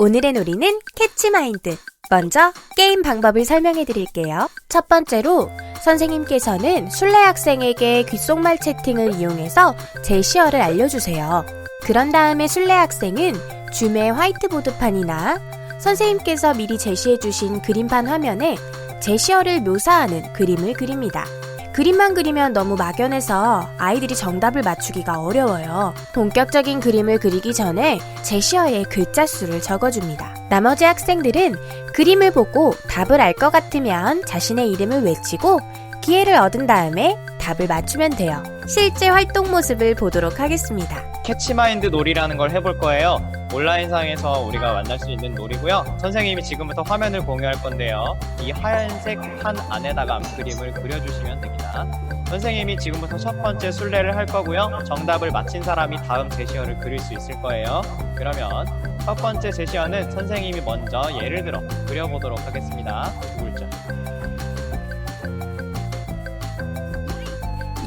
오늘의 놀이는 캐치마인드. 먼저 게임 방법을 설명해 드릴게요. 첫 번째로 선생님께서는 술래 학생에게 귓속말 채팅을 이용해서 제시어를 알려주세요. 그런 다음에 술래 학생은 줌의 화이트보드판이나 선생님께서 미리 제시해 주신 그림판 화면에 제시어를 묘사하는 그림을 그립니다. 그림만 그리면 너무 막연해서 아이들이 정답을 맞추기가 어려워요. 본격적인 그림을 그리기 전에 제시어에 글자 수를 적어줍니다. 나머지 학생들은 그림을 보고 답을 알 것 같으면 자신의 이름을 외치고 기회를 얻은 다음에 답을 맞추면 돼요. 실제 활동 모습을 보도록 하겠습니다. 캐치마인드 놀이라는 걸 해볼 거예요. 온라인상에서 우리가 만날 수 있는 놀이고요. 선생님이 지금부터 화면을 공유할 건데요. 이 하얀색 판 안에다가 그림을 그려주시면 됩니다. 선생님이 지금부터 첫 번째 술래를 할 거고요. 정답을 맞힌 사람이 다음 제시어를 그릴 수 있을 거예요. 그러면 첫 번째 제시어는 선생님이 먼저 예를 들어 그려보도록 하겠습니다. 두 글자.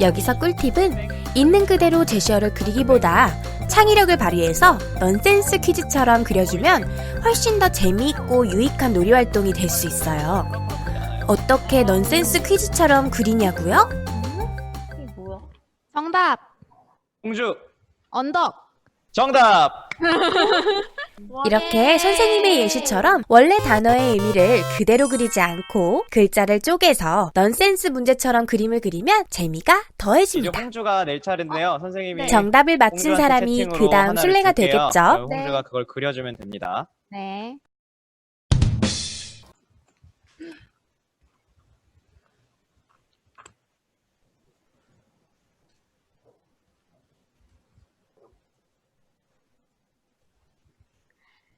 여기서 꿀팁은 있는 그대로 제시어를 그리기보다 창의력을 발휘해서 넌센스 퀴즈처럼 그려주면 훨씬 더 재미있고 유익한 놀이 활동이 될 수 있어요. 어떻게 넌센스 퀴즈처럼 그리냐고요? 이게 뭐야? 정답 공주 언덕 정답! 이렇게 선생님의 예시처럼 원래 단어의 의미를 그대로 그리지 않고 글자를 쪼개서 넌센스 문제처럼 그림을 그리면 재미가 더해집니다. 홍주가 낼 차례인데요. 선생님이 정답을 맞힌 홍주한테 사람이 채팅으로 그 다음 하나를 술래가 줄게요. 되겠죠. 그럼 네. 홍주가 그걸 그려주면 됩니다. 네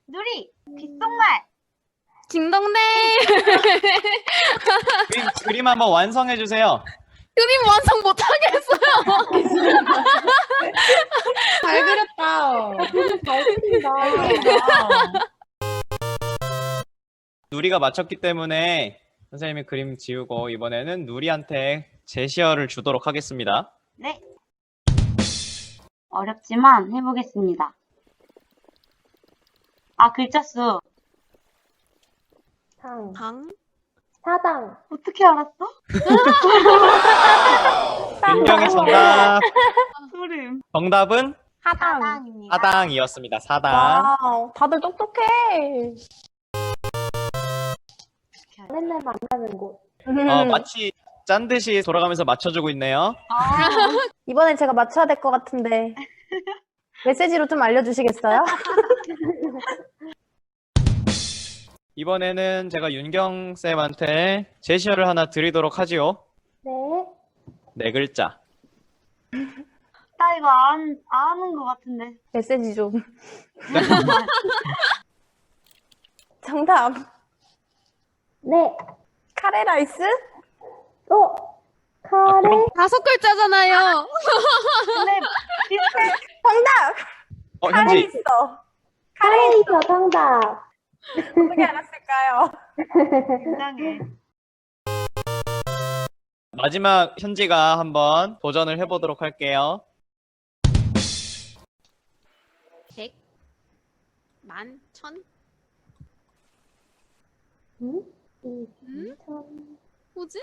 누리 귓속말. 딩동댕 그림, 그림 한번 완성해 주세요. 그림 완성 못하겠어요. 잘 그렸다 잘 그린다. 누리가 맞췄기 때문에 선생님이 그림 지우고 이번에는 누리한테 제시어를 주도록 하겠습니다. 네. 어렵지만 해보겠습니다 아 글자 수 상, 당 사당, 어떻게 알았어? 윤경이 정답. 소름 정답은 하당. 사당입니다 사당이었습니다. 사당. 와우, 다들 똑똑해. 맨날 만나는 곳. 어, 마치 짠 듯이 돌아가면서 맞춰주고 있네요. 아, 이번엔 제가 맞춰야 될 것 같은데. 메시지로 좀 알려주시겠어요? 이번에는 제가 윤경 쌤한테 제시어를 하나 드리도록 하지요. 네. 네 글자. 나 이거 안, 아는 것 같은데 메시지 좀. 정답. 네. 카레 라이스? 어. 카레? 그럼- 다섯 글자잖아요 근데 비슷해 정답! 어, 카레. 있어. 카레 있어, 정답. 어떻게 알았을까요? 굉장해 마지막 현지가 한번 도전을 해보도록 할게요. 백 만, 천, 응? 음? 2,000. 뭐지?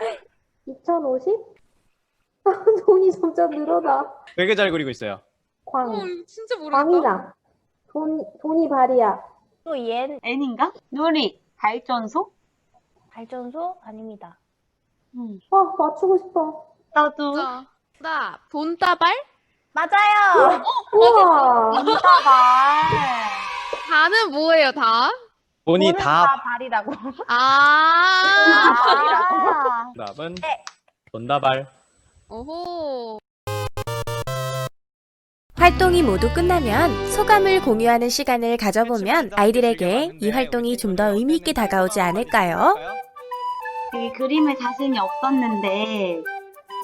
2050? 돈이 점점 늘어나. 되게 잘 그리고 있어요. 광. 어, 이거 진짜 모르겠다 광이다. 돈, 돈이 발이야. 또 옌. N인가? 누리 발전소? 발전소? 아닙니다. 응 어, 맞추고 싶어. 나도 자, 나 돈다발? 맞아요! 우와! 문다발 다는 뭐예요 다? 돈이 돈은 다 발이라고. 아 아, 정답은 네. 돈다발. 오호 활동이 모두 끝나면 소감을 공유하는 시간을 가져보면 아이들에게 이 활동이 좀 더 의미 있게 다가오지 않을까요? 되게 그림에 자신이 없었는데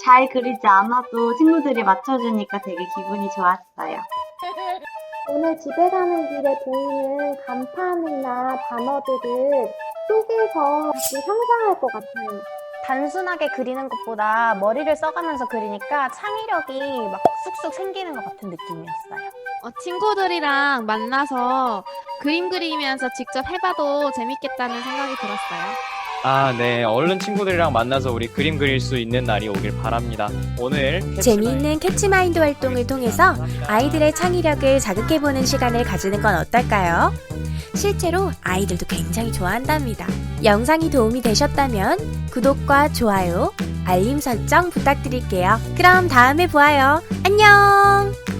잘 그리지 않아도 친구들이 맞춰주니까 되게 기분이 좋았어요. 오늘 집에 가는 길에 보이는 간판이나 단어들을 속에서 상상할 것 같아요. 단순하게 그리는 것보다 머리를 써가면서 그리니까 창의력이 막 쑥쑥 생기는 것 같은 느낌이었어요. 어, 친구들이랑 만나서 그림 그리면서 직접 해봐도 재밌겠다는 생각이 들었어요. 아, 네. 얼른 친구들이랑 만나서 우리 그림 그릴 수 있는 날이 오길 바랍니다. 오늘 캐치마인드 재미있는 캐치마인드 활동을 통해서 아이들의 창의력을 자극해보는 시간을 가지는 건 어떨까요? 실제로 아이들도 굉장히 좋아한답니다. 영상이 도움이 되셨다면 구독과 좋아요, 알림 설정 부탁드릴게요. 그럼 다음에 보아요. 안녕!